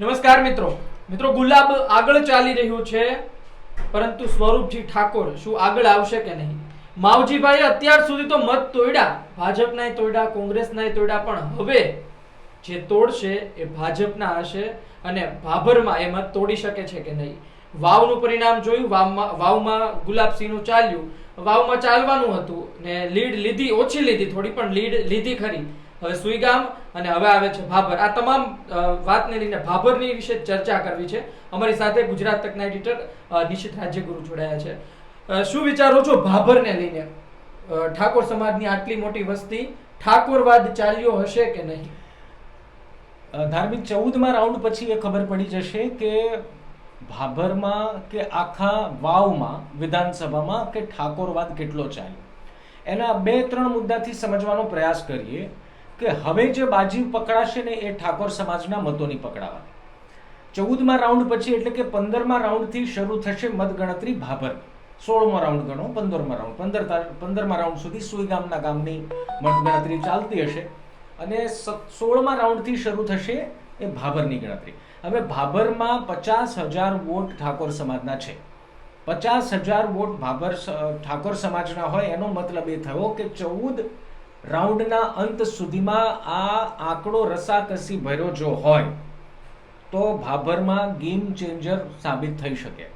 નમસ્કાર મિત્રો. મિત્રો, ગુલાબ આગળ ચાલી રહ્યું છે, પરંતુ સ્વરૂપજી ઠાકોર, શું આગળ આવશે કે નહીં? માવજીભાઈએ અત્યાર સુધી તો મત તોડ્યા. ભાજપના તોડ્યા કોંગ્રેસના તોડ્યા, પણ હવે જે તોડશે એ ભાજપના હશે અને ભાભરમાં એ મત તોડી શકે છે કે નહીં? વાવનું પરિણામ જોયું, વાવમાં વાવમાં ગુલાબસિંહનું ચાલ્યું. વાવમાં ચાલવાનું હતું ને લીડ લીધી, ઓછી લીધી, થોડી પણ લીડ લીધી ખરી. હવે સુઈગામ અને હવે આવે છે ભાભર. આ તમામ વાતને લઈને ભાભરની વિશે ચર્ચા કરવી છે. અમારી સાથે ગુજરાત તકના એડિટર નિશિત રાજ્યગુરુ જોડાયા છે. શું વિચારો છો ભાભરને લઈને? ઠાકોર સમાજની આટલી મોટી વસ્તી, ઠાકોરવાદ ચાલ્યો હશે કે નહીં? ધાર્મિક ચૌદમાં રાઉન્ડ પછી એ ખબર પડી જશે કે ભાભરમાં કે આખા વાવમાં, વિધાનસભામાં કે ઠાકોરવાદ કેટલો ચાલ્યો? એના બે, ત્રણ મુદ્દાથી સમજવાનો પ્રયાસ કરીએ. કે હવે જે બાજી પકડાશે ને એ ઠાકોર સમાજના મતોની પકડાવાની. ચૌદમા રાઉન્ડ પછી, એટલે કે પંદરમા રાઉન્ડથી શરૂ થશે મતગણતરી ભાભર. સોળમો રાઉન્ડ ગણો, પંદરમા રાઉન્ડ. પંદર પંદરમા રાઉન્ડ સુધી સુઈ ગામના ગામની મતગણતરી ચાલતી હશે. અને સોળમા રાઉન્ડથી શરૂ થશે એ ભાભરની ગણતરી. હવે ભાભરમાં પચાસ હજાર વોટ ઠાકોર સમાજના છે. પચાસ હજાર વોટ ભાભર ઠાકોર સમાજના હોય, એનો મતલબ એ થયો કે ચૌદ રાઉન્ડના અંત સુધીમાં આ આંકડો રસાકસી ભર્યો જો હોય તો ભાભરમાં ગેમ ચેન્જર સાબિત થઈ શકે.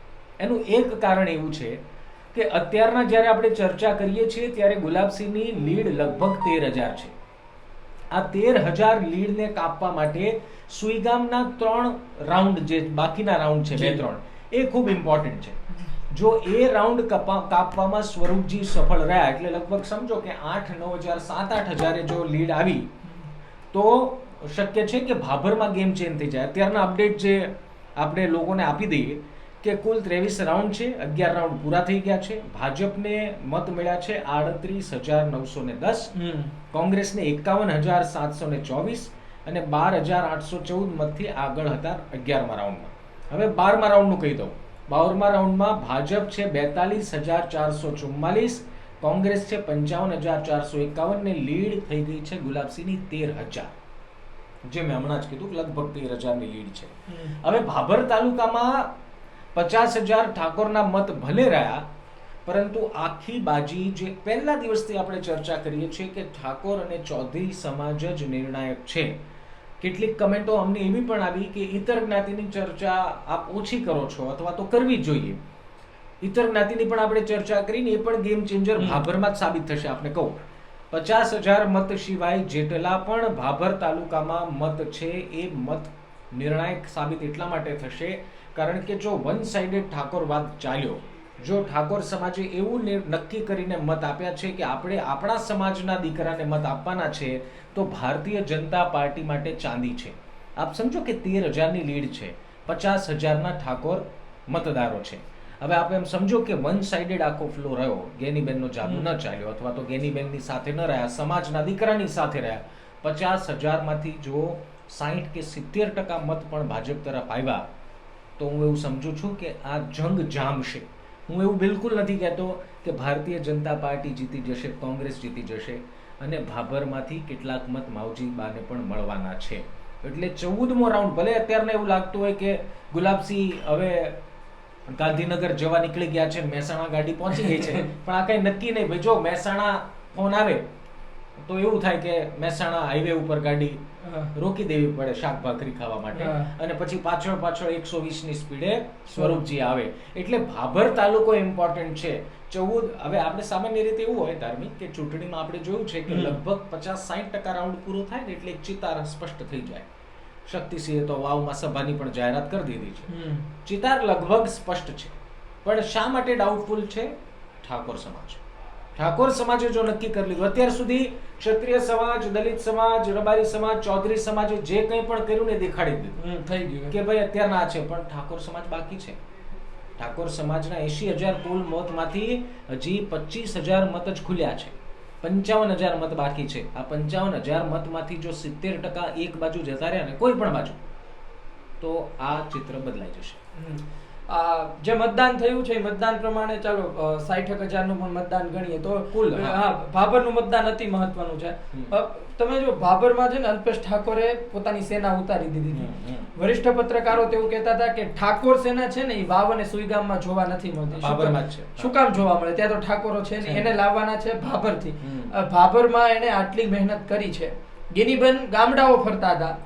એનું એક કારણ એવું છે કે અત્યારના જ્યારે આપણે ચર્ચા કરીએ છીએ ત્યારે ગુલાબસિંહની લીડ લગભગ તેર હજાર છે. આ તેર હજાર લીડને કાપવા માટે સુઈગામના ત્રણ રાઉન્ડ જે બાકીના રાઉન્ડ છે બે ત્રણ એ ખૂબ ઇમ્પોર્ટન્ટ છે. જો એ રાઉન્ડ કપા કાપવામાં સ્વરૂપજી સફળ રહ્યા એટલે લગભગ સમજો કે આઠ નવ હજાર સાત આઠ હજારે જો લીડ આવી તો શક્ય છે કે ભાભરમાં ગેમ ચેન્જ થઈ જાય. અત્યારના અપડેટ જે આપણે લોકોને આપી દઈએ કે કુલ ત્રેવીસ રાઉન્ડ છે અગિયાર રાઉન્ડ પૂરા થઈ ગયા છે. ભાજપને મત મળ્યા છે આડત્રીસ હજાર નવસો ને દસ કોંગ્રેસને એકાવન હજાર સાતસો ને ચોવીસ અને બાર હજાર આઠસો ચૌદ મતથી આગળ હતા અગિયારમા રાઉન્ડમાં હવે બારમા રાઉન્ડનું કહી દઉં. બારમા રાઉન્ડમાં ભાજપ છે બેતાલીસ હજાર ચારસો ચુમ્માલીસ કોંગ્રેસ છે પંચાવન હજાર ચારસો એકાવનને લીડ થઈ ગઈ છે ગુલાબસિંહની તેર હજાર. જે મેં હમણાં જ કીધું લગભગ તેર હજારની લીડ છે. હવે ભાભર તાલુકામાં પચાસ હજાર ઠાકોરના મત ભલે રહ્યા પરંતુ આખી બાજી જે પહેલા દિવસથી આપણે ચર્ચા કરીએ છીએ કે ઠાકોર અને ચૌધરી સમાજ જ નિર્ણાયક છે. કેટલીક કમેન્ટો અમને એવી પણ આવી કે ઇતર જ્ઞાતિની ચર્ચા આપ ઓછી કરો છો અથવા તો કરવી જોઈએ. ઇતર જ્ઞાતિની પણ આપણે ચર્ચા કરીને એ પણ ગેમ ચેન્જર ભાભરમાં જ સાબિત થશે આપણે કહું. પચાસ હજાર મત સિવાય જેટલા પણ ભાભર તાલુકામાં મત છે એ મત નિર્ણાયક સાબિત એટલા માટે થશે કારણ કે જો વન સાઇડેડ ઠાકોરવાદ ચાલ્યો જો ઠાકોર સમાજે એવું નક્કી કરીને મત આપ્યા છે કે આપણે આપણા સમાજના દીકરાને મત આપવાના છે તો ભારતીય જનતા પાર્ટી માટે ચાંદી છે. આપ સમજો કે તેર હજારની લીડ છે પચાસ હજારના ઠાકોર મતદારો છે. હવે આપ એમ સમજો કે વન સાઇડેડ આખો ફ્લો રહ્યો ગેનીબેનનો જાદુ ન ચાલ્યો અથવા તો ગેનીબેનની સાથે ન રહ્યા સમાજના દીકરાની સાથે રહ્યા. પચાસ હજારમાંથી જો સાહીઠ કે સિત્તેર ટકા મત પણ ભાજપ તરફ આવ્યા તો હું એવું સમજુ છું કે આ જંગ જામશે. હું એવું બિલકુલ નથી કહેતો કે ભારતીય જનતા પાર્ટી જીતી જશે, કોંગ્રેસ જીતી જશે અને ભાભરમાંથી કેટલાક મત માવજી બાને પણ મળવાના છે એટલે ચૌદમો રાઉન્ડ, ભલે અત્યારને એવું લાગતું હોય કે ગુલાબસિંહ હવે ગાંધીનગર જવા નીકળી ગયા છે મહેસાણા ગાડી પહોંચી ગઈ છે, પણ આ કઈ નક્કી નહીં ભાઈ, જો મહેસાણા ફોન આવે, તો એવું થાય કે મહેસાણા હાઈવે ઉપર ગાડી. રોકી દેવી પડે શાક ભાખરી ખાવા માટે. અને પછી પાછળ પાછળ એકસો વીસની સ્પીડે સ્વરૂપજી આવે. એટલે ભાભર તાલુકો ઇમ્પોર્ટન્ટ છે. ચૌદ હવે આપણે સામાન્ય રીતે એવું હોય ધાર્મિક કે ચૂંટણીમાં આપણે જોયું છે કે લગભગ પચાસ સાઠ ટકા રાઉન્ડ પૂરો થાય ને એટલે એક ચિતાર સ્પષ્ટ થઈ જાય. શક્તિસિંહે તો વાવમાં સભાની પણ જાહેરાત કરી દીધી છે. ચિતાર લગભગ સ્પષ્ટ છે. પણ શા માટે ડાઉટફુલ છે? ઠાકોર સમાજ. ઠાકોર સમાજે જો નક્કી કરી લીધું અત્યાર સુધી ક્ષત્રિય સમાજ દલિત સમાજ રબારી સમાજ ચૌધરી સમાજે જે કંઈ પણ કર્યું ને દેખાડી દીધું. થઈ ગયું કે ભાઈ અત્યારના છે પણ ઠાકોર સમાજ બાકી છે. ઠાકોર સમાજના એસી હજાર કુલ મતમાંથી હજી પચીસ હજાર મત જ ખુલ્યા છે. પંચાવન હજાર મત બાકી છે. આ પંચાવન હજાર મતમાંથી જો સિત્તેર ટકા એક બાજુ જતા રહ્યા ને કોઈ પણ બાજુ તો આ ચિત્ર બદલાઈ જશે. જે મતદાન થયું છે એ મતદાન પ્રમાણે ચાલો સાઠ હજારનું પણ મતદાન ગણીએ તો કુલ, હા. ભાભરનું મતદાન અતિ મહત્વનું છે. તમે જો ભાભરમાં છે ને અલ્પેશ ઠાકોરે પોતાની સેના ઉતારી દીધી હતી. વરિષ્ઠ પત્રકારો તેવું કહેતા હતા કે ઠાકોર સેના છે ને એ વાવ અને સુઈગામમાં જોવા નથી મળતી. શું કામ- જોવા મળે? ત્યાં તો ઠાકોરો છે ને એને લાવવાના છે ભાભરથી. ભાભરમાં એને આટલી મહેનત કરી છે. ગિનીબેન ગામડાઓ ફરતા હતા.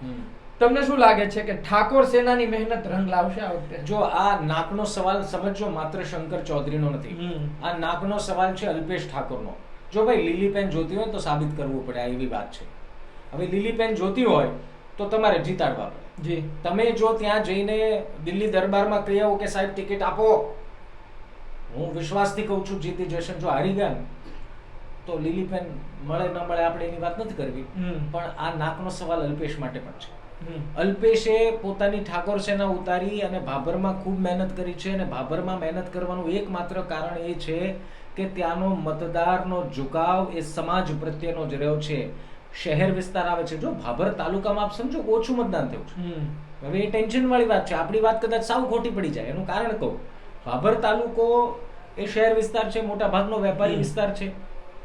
તમને શું લાગે છે કે ઠાકોર સેનાની મહેનત રંગ લાવશે આ વખતે? જો આ નાકનો સવાલ સમજો માત્ર શંકર ચૌધરીનો નથી. આ નાકનો સવાલ છે અલ્પેશ ઠાકોરનો. જો ભાઈ લીલી પેન જોતી હોય તો સાબિત કરવું પડે આ એવી વાત છે. હવે લીલી પેન જોતી હોય તો તમારે જીતાડવા પડે. જી. તમે જો ત્યાં જઈને દિલ્હી દરબારમાં કહી આવો કે સાહેબ ટિકિટ આપો. હું વિશ્વાસથી કહું છું જીતી જશે જો હારી ગયા તો લીલી પેન મળે ન મળે આપણે એની વાત નથી કરવી. પણ આ નાકનો સવાલ અલ્પેશ માટે પણ છે. અલ્પેશે પોતાની ઠાકોર સેના ઉતારી અને ભાભરમાં ખૂબ મહેનત કરી છે અને ભાભરમાં મહેનત કરવાનું એકમાત્ર કારણ એ છે કે ત્યાંનો મતદારનો ઝુકાવ એ સમાજ પ્રત્યેનો જ રહ્યો છે. શહેર વિસ્તાર આવે છે. જો ભાભર તાલુકામાં આપ સમજો ઓછું મતદાન થયું છે. હવે એ ટેન્શન વાળી વાત છે. આપણી વાત કદાચ સાવ ખોટી પડી જાય. એનું કારણ કહું. ભાભર તાલુકો એ શહેર વિસ્તાર છે મોટા ભાગનો વેપારી વિસ્તાર છે.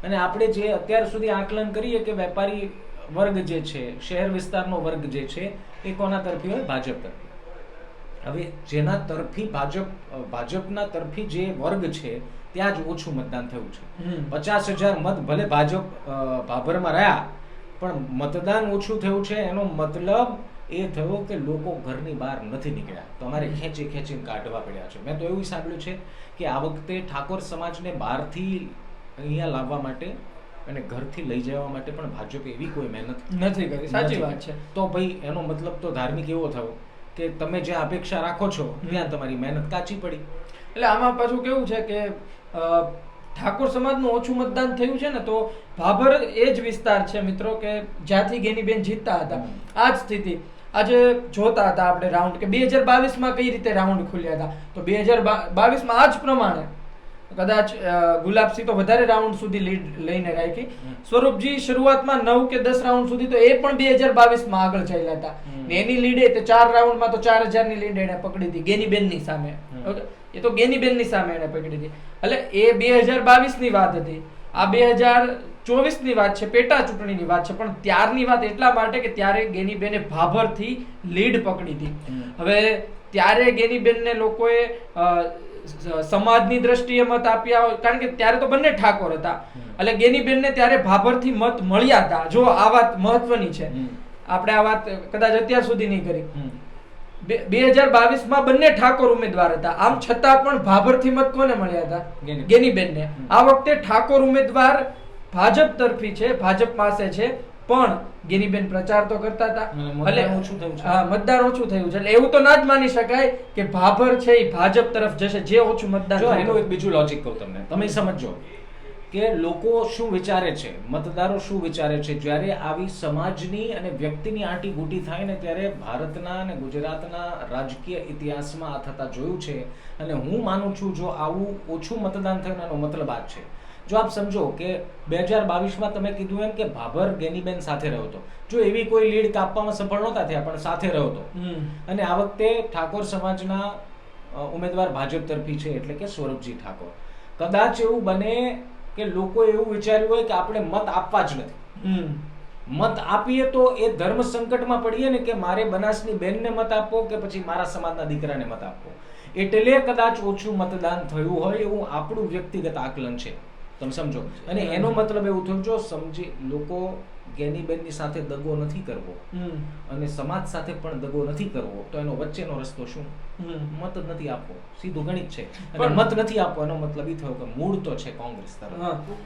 અને આપણે જે અત્યાર સુધી આકલન કરીએ કે વેપારી વર્ગ જે છે શહેર વિસ્તારનો વર્ગ જે છે એ કોના તરફી હોય? ભાજપ તરફી. હવે જેના તરફી ભાજપ ભાજપના તરફી જે વર્ગ છે ત્યાં જ ઓછું મતદાન થયું છે. પચાસ હજાર મત ભલે ભાજપ ભાભરમાં રહ્યા પણ મતદાન ઓછું થયું છે. એનો મતલબ એ થયો કે લોકો ઘરની બહાર નથી નીકળ્યા. તમારે ખેંચી ખેંચીને કાઢવા પડ્યા છે. મેં તો એવું સાંભળ્યું છે કે આ વખતે ઠાકોર સમાજને બહારથી અહીંયા લાવવા માટે અને ઘરથી લઈ જવા માટે પણ ભાજપે એવી કોઈ મહેનત નથી કરી. સાચી વાત છે. તો ભાઈ એનો મતલબ તો ધાર્મિક એવો થયો કે તમે જે અપેક્ષા રાખો છો ત્યાં તમારી મહેનત કાચી પડી. એટલે આમાં પાછું કેવું છે કે ઠાકોર સમાજનું ઓછું મતદાન થયું છે ને તો ભાભર એ જ વિસ્તાર છે મિત્રો કે જ્યાંથી ગેનીબેન જીતતા હતા. આ જ સ્થિતિ. આજે જોતા હતા આપણે રાઉન્ડ કે બે હજાર બાવીસમાં કઈ રીતે રાઉન્ડ ખુલ્યા હતા? તો બે હજાર બાવીસમાં આ જ પ્રમાણે કદાચ ગુલાબસી તો વધારે રાઉન્ડ સુધી લીડ લઈને રાખી. સ્વરૂપજી શરૂઆતમાં નવ કે દસ રાઉન્ડ સુધી તો એ પણ બે હજાર બાવીસમાં આગળ ચાલ્યા હતા. ને એની લીડે તે ચાર રાઉન્ડમાં તો ચાર હજારની લીડ એને પકડી હતી ગેનીબેનની સામે. ની સામે એ તો ગેનીબેનની સામે એને પકડી હતી. એટલે એ બે હજાર બાવીસની વાત હતી. આ બે હજાર ચોવીસની વાત છે પેટા ચૂંટણીની વાત છે પણ ત્યારની વાત એટલા માટે કે ત્યારે ગેનીબેને ભાભરથી લીડ પકડી હતી. હવે ત્યારે ગેનીબેનને લોકોએ ને સ- સમાજની દ્રષ્ટિએ મત આપ્યા હોય. કારણ કે ત્યારે તો બંને ઠાકોર હતા. એટલે ગેનીબેનને ત્યારે ભાભરથી મત મળ્યા હતા. જો આ વાત મહત્વની છે. આપણે આ વાત કદાચ અત્યાર સુધી નહીં કરી. બે હજાર બાવીસમાં બંને ઠાકોર ઉમેદવાર હતા. આમ છતાં પણ ભાભરથી મત કોને મળ્યા હતા? ગેનીબેન. ગેનીબેનને. આ વખતે ઠાકોર ઉમેદવાર ભાજપ તરફી છે. ભાજપ પાસે છે. પણ ગેનીબેન પ્રચાર તો કરતા હતા. ભલે એટલે- ઓછું થયું છે. હા મતદાન ઓછું થયું છે. એટલે એવું તો ના જ માની શકાય કે ભાભર છે એ ભાજપ તરફ જશે જે ઓછું મતદાન જો. એનું એક બીજું લોજિક કહું તમને. તમે સમજો કે લોકો શું વિચારે છે મતદારો શું વિચારે છે? જ્યારે આવી સમાજની અને વ્યક્તિની આંટી બૂટી થાય ને ત્યારે ભારતના અને ગુજરાતના રાજકીય ઇતિહાસમાં આ થતા જોયું છે. અને હું માનું છું જો આવું ઓછું મતદાન થયું એનો મતલબ આ છે. જો આપ સમજો કે બે હજાર બાવીસમાં તમે કીધું એમ કે ભાભર ગેનીબેન સાથે રહ્યો હતો. જો એવી કોઈ લીડ કાપવામાં સફળ નહોતા થયા પણ સાથે રહ્યો હતો. અને આ વખતે ઠાકોર સમાજના ઉમેદવાર ભાજપ તરફી છે એટલે કે સૌરભજી ઠાકોર. કદાચ એવું બને કે લોકો એવું વિચાર્યું હોય કે આપણે મત આપવા જ નથી. મત આપીએ તો એ ધર્મ સંકટમાં પડીએ ને કે મારે બનાસની બેનને મત આપવો કે પછી મારા સમાજના દીકરાને મત આપવો. એટલે કદાચ ઓછું મતદાન થયું હોય એવું આપણું વ્યક્તિગત આકલન છે. તમે સમજો. અને એનો મતલબ એવું થયો જો સમજી લોકો ગેનીબેનની સાથે દગો નથી કરવો અને સમાજ સાથે પણ દગો નથી કરવો તો એનો વચ્ચેનો રસ્તો શું? મત નથી આપવો. સીધું ગણિત છે. અને મત નથી આપવો એનો મતલબ એ થયો કે મૂળ તો છે કોંગ્રેસ તરફ.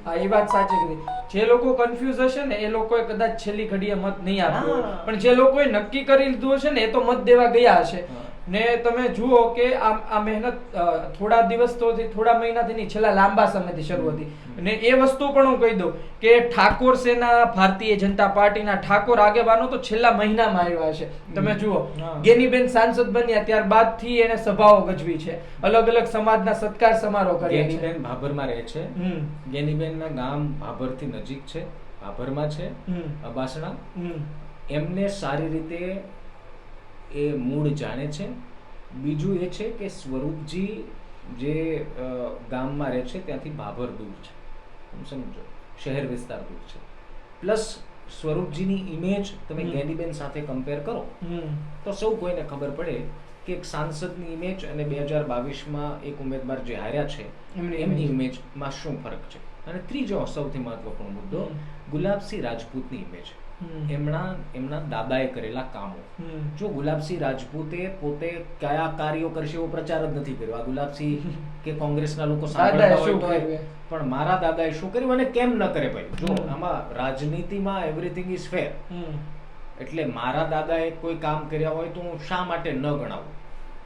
હા. એ વાત સાચી કીધી. જે લોકો કન્ફ્યુઝ હશે ને એ લોકોએ કદાચ છેલ્લી ઘડીએ મત નહીં આપ્યો પણ જે લોકોએ નક્કી કરી લીધું હશે ને એ તો મત દેવા ગયા હશે. ને તમે જુઓ કે આ આ મહેનત થોડા દિવસ તો થોડા મહિનાથી નહીં છેલ્લા લાંબા સમયથી શરૂ હતી. અને એ વસ્તુ પણ હું કહી દઉં કે ઠાકોર સેના ભારતીય જનતા પાર્ટીના ઠાકોર આગેવાનો તો છેલ્લા મહિનામાં આવ્યા છે. તમે જુઓ ગેનીબેન સાંસદ બન્યા ત્યારબાદથી એને સભાઓ ગજવી છે. અલગ અલગ સમાજના સત્કાર સમારોહ કર્યા છે. ગેનીબેન ભાભરમાં રહે છે. ગેનીબેનના ગામ ભાભરથી નજીક છે ભાભરમાં છે અબાસણા. એમને સારી રીતે એ મૂળ જાણે છે બીજું એ છે કે સ્વરૂપજી જે ગામમાં રહે છે ત્યાંથી બાભર દૂર છે તમે સમજો શહેર વિસ્તાર દૂર છે પ્લસ સ્વરૂપજીની ઇમેજ તમે હમ. સાથે કમ્પેર કરો તો સૌ કોઈને ખબર પડે કે એક સાંસદની ઇમેજ અને બે હજાર બાવીસમાં એક ઉમેદવાર જે હાર્યા છે એમની. ઇમેજમાં શું ફરક છે અને ત્રીજો સૌથી મહત્વપૂર્ણ મુદ્દો ગુલાબસિંહ રાજપૂતની ઇમેજ. એમના એમના દાદાએ કરેલા કામો. જો ગુલાબસિંહ રાજપૂતે પોતે કયા કાર્યો કરશે એવો પ્રચાર જ નથી કર્યો. આ ગુલાબસિંહ કે કોંગ્રેસના લોકો? પણ મારા દાદાએ શું કર્યું અને કેમ ન કરે ભાઈ? જો આમાં રાજનીતિમાં એવરીથિંગ ઇઝ ફેર એટલે મારા દાદાએ કોઈ કામ કર્યા હોય તો હું શા માટે ન ગણાવું?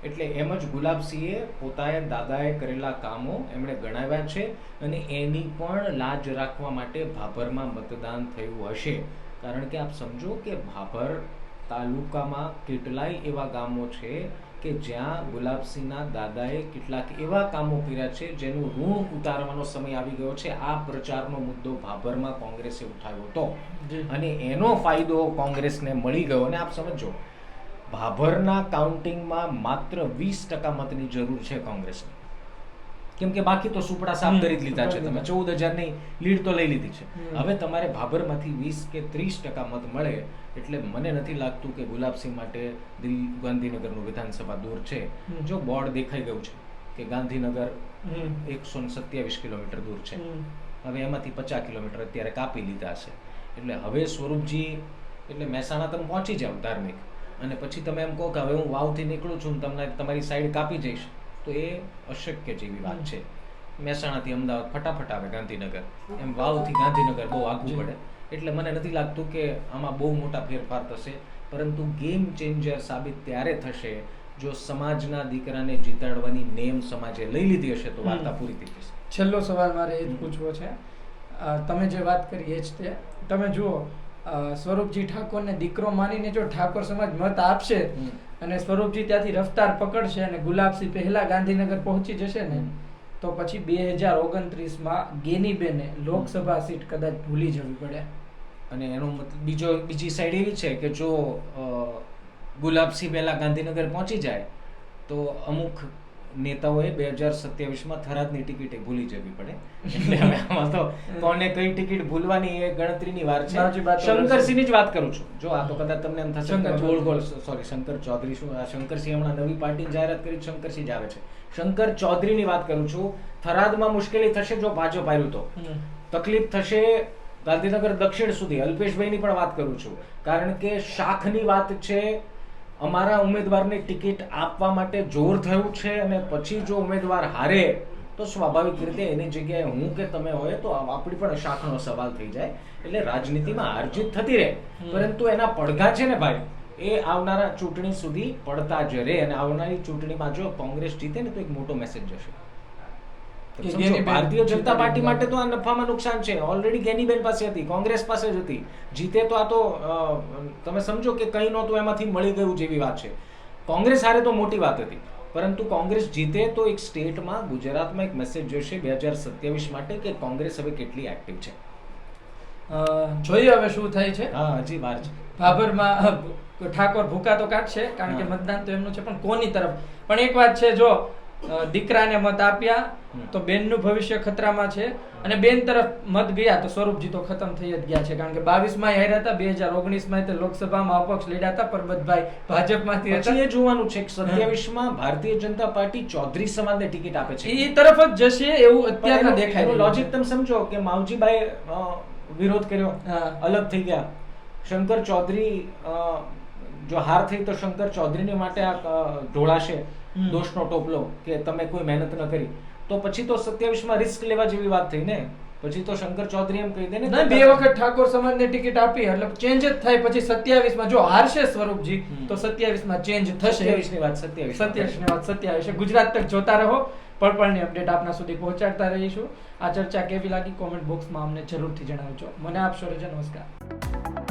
એટલે એમ જ ગુલાબસિંહે પોતાએ દાદાએ કરેલા કામો એમણે ગણાવ્યા છે અને એની પણ લાજ રાખવા માટે ભાભરમાં મતદાન થયું હશે. કારણ કે આપ સમજો કે ભાભર તાલુકામાં કેટલાય એવા ગામો છે કે જ્યાં ગુલાબસિંહના દાદાએ કેટલાક એવા કામો કર્યા છે જેનું ઋણ ઉતારવાનો સમય આવી ગયો છે. આ પ્રચારનો મુદ્દો ભાભરમાં કોંગ્રેસે ઉઠાવ્યો હતો. અને એનો ફાયદો કોંગ્રેસને મળી ગયો. અને આપ સમજો ભાભરના કાઉન્ટિંગમાં માત્ર વીસ ટકા મતની જરૂર છે કોંગ્રેસને. કેમ કે બાકી તો સુપડા સાફ કરી જ લીધા છે. તમે. ચૌદ હજારની લીડ તો લઈ લીધી છે. હવે તમારે ભાભરમાંથી વીસ કે ત્રીસ ટકા મત મળે એટલે મને નથી લાગતું કે ગુલાબસિંહ માટે દિલ ગાંધીનગરનું વિધાનસભા દૂર છે. જો બોર્ડ દેખાઈ ગયું છે કે ગાંધીનગર. એકસો સત્યાવીસ કિલોમીટર દૂર છે. હવે એમાંથી પચાસ કિલોમીટર અત્યારે કાપી લીધા છે. એટલે હવે સ્વરૂપજી એટલે મહેસાણા તમે પહોંચી જાઓ ધાર્મિક. અને પછી તમે એમ કહો કે હવે હું વાવથી નીકળું છું તમને તમારી સાઈડ કાપી જઈશ. તો એ અશક્ય જેવી વાત છે. મહેસાણાથી અમદાવાદ ફટાફટ આવે ગાંધીનગર. એમ વાવથી ગાંધીનગર બહુ જી. પડે. એટલે મને નથી લાગતું કે આમાં બહુ મોટા ફેરફાર થશે. પરંતુ ગેમ ચેન્જર સાબિત ત્યારે થશે જો સમાજના દીકરાને જીતાડવાની નેમ સમાજે લઈ લીધી હશે તો વાર્તા પૂરી થઈ જશે. છેલ્લો સવાલ મારે એ જ પૂછવો છે. તમે જે વાત કરી એ જ તે. તમે જુઓ સ્વરૂપજી ઠાકોરને દીકરો માનીને જો ઠાકોર સમાજ મત આપશે. અને સ્વરૂપજી ત્યાંથી રફતાર પકડશે અને ગુલાબસિંહ પહેલા ગાંધીનગર પહોંચી જશે ને, તો પછી બે હજાર ઓગણત્રીસમાં ગેનીબેને લોકસભા સીટ કદાચ ભૂલી જવી પડે. અને એનો મતલબ બીજો, બીજી સાઈડ એવી છે કે જો ગુલાબસિંહ પહેલા ગાંધીનગર પહોંચી જાય, તો અમુક નેતાઓએ બે હજાર સત્યાવીસમાં થરાદની ટિકિટે ભૂલી જવી પડે. એટલે હવે આમાં તો કોને કઈ ટિકિટ ભૂલવાની એ ગણતરીની વાર છે. શંકરસિંહની જ વાત કરું છું. જો આ તો કદાચ તમને એમ થશે ગોળ ગોળ સોરી શંકર ચૌધરી શું? આ શંકરસિંહ હમણાં નવી પાર્ટી જાહેરાત કરી શંકરસિંહ જ આવે છે. શંકર ચૌધરીની વાત કરું છું. થરાદમાં મુશ્કેલી થશે જો ભાજપ આવ્યું તો. તકલીફ થશે ગાંધીનગર દક્ષિણ સુધી. અલ્પેશભાઈની પણ વાત કરું છું. કારણ કે શાખની વાત છે અમારા ઉમેદવારને ટિકિટ આપવા માટે જોર થયું છે અને પછી જો ઉમેદવાર હારે તો સ્વાભાવિક રીતે એની જગ્યાએ હું કે તમે હોય તો આપણી પણ શાખનો સવાલ થઈ જાય. એટલે રાજનીતિમાં આર્જિત થતી રહે. પરંતુ એના પડઘા છે ને ભાઈ એ આવનારા ચૂંટણી સુધી પડતા જ રહે. અને આવનારી ચૂંટણીમાં જો કોંગ્રેસ જીતે ને તો એક મોટો મેસેજ જશે. ભારતીય જનતા પાર્ટી માટે તો આ નફામાં નુકસાન છે. ઓલરેડી ગેનીબેન પાસે હતી કોંગ્રેસ પાસે જ હતી. જીતે તો આ તો તમે સમજો કે કંઈ નહોતું એમાંથી મળી ગયું જેવી વાત છે. કોંગ્રેસ હારે તો મોટી વાત હતી. પરંતુ કોંગ્રેસ જીતે તો એક સ્ટેટમાં ગુજરાતમાં એક મેસેજ જોઈશે બે હજાર સત્યાવીસ માટે કે કોંગ્રેસ હવે કેટલી એક્ટિવ છે. જોઈએ હવે શું થાય છે. હા હજી વાર છે. ભાભરમાં ઠાકોર ભૂકા તો કાઢશે કારણ કે મતદાન તો એમનું છે પણ કોની તરફ? પણ એક વાત છે જો દીકરાને મત આપ્યા તો બેનનું ભવિષ્ય ખતરામાં છે. અને બેન તરફ મત ગયા તો સ્વરૂપજી તો ખતમ થઈ જ ગયા છે કારણ કે બાવીસમાં હાર્યા હતા બે હજાર ઓગણીસમાં લોકસભામાં અપક્ષ લડ્યા હતા પરબતભાઈ ભાજપમાંથી હતા. એ જોવાનું છે કે સત્યાવીસમાં ભારતીય જનતા પાર્ટી ચૌધરી સમાજને ટિકિટ આપે છે. એ તરફ જ જશે એવું અત્યારના દેખાય લોજિક તમે સમજો કે માવજીભાઈ વિરોધ કર્યો અલગ થઈ ગયા. શંકર ચૌધરી જો હાર થઈ તો શંકર ચૌધરીને માટે આ ઢોળાશે. દોષનો ટોપલો કે તમે કોઈ મહેનત ન કરી. તો પછી તો સત્યાવીસમાં રિસ્ક લેવા જેવી વાત થઈ ને? પછી તો શંકર ચૌધરી એમ કહી દે ને બે વખત ઠાકોર સમાજને ટિકિટ આપી એટલે ચેન્જ જ થાય. પછી સત્યાવીસમાં જો હારશે સ્વરૂપજી. તો સત્યાવીસમાં ચેન્જ થશે. 27 ની વાત 27 માં સત્યાવીસ. ની વાત સત્યાવીસ. ગુજરાત તક જોતા રહો. પળપળની અપડેટ આપના સુધી પહોંચાડતા રહીશું. આ ચર્ચા કેવી લાગી? કોમેન્ટ બોક્સમાં અમને જરૂરથી જણાવજો. મને આપશો રજા. નમસ્કાર.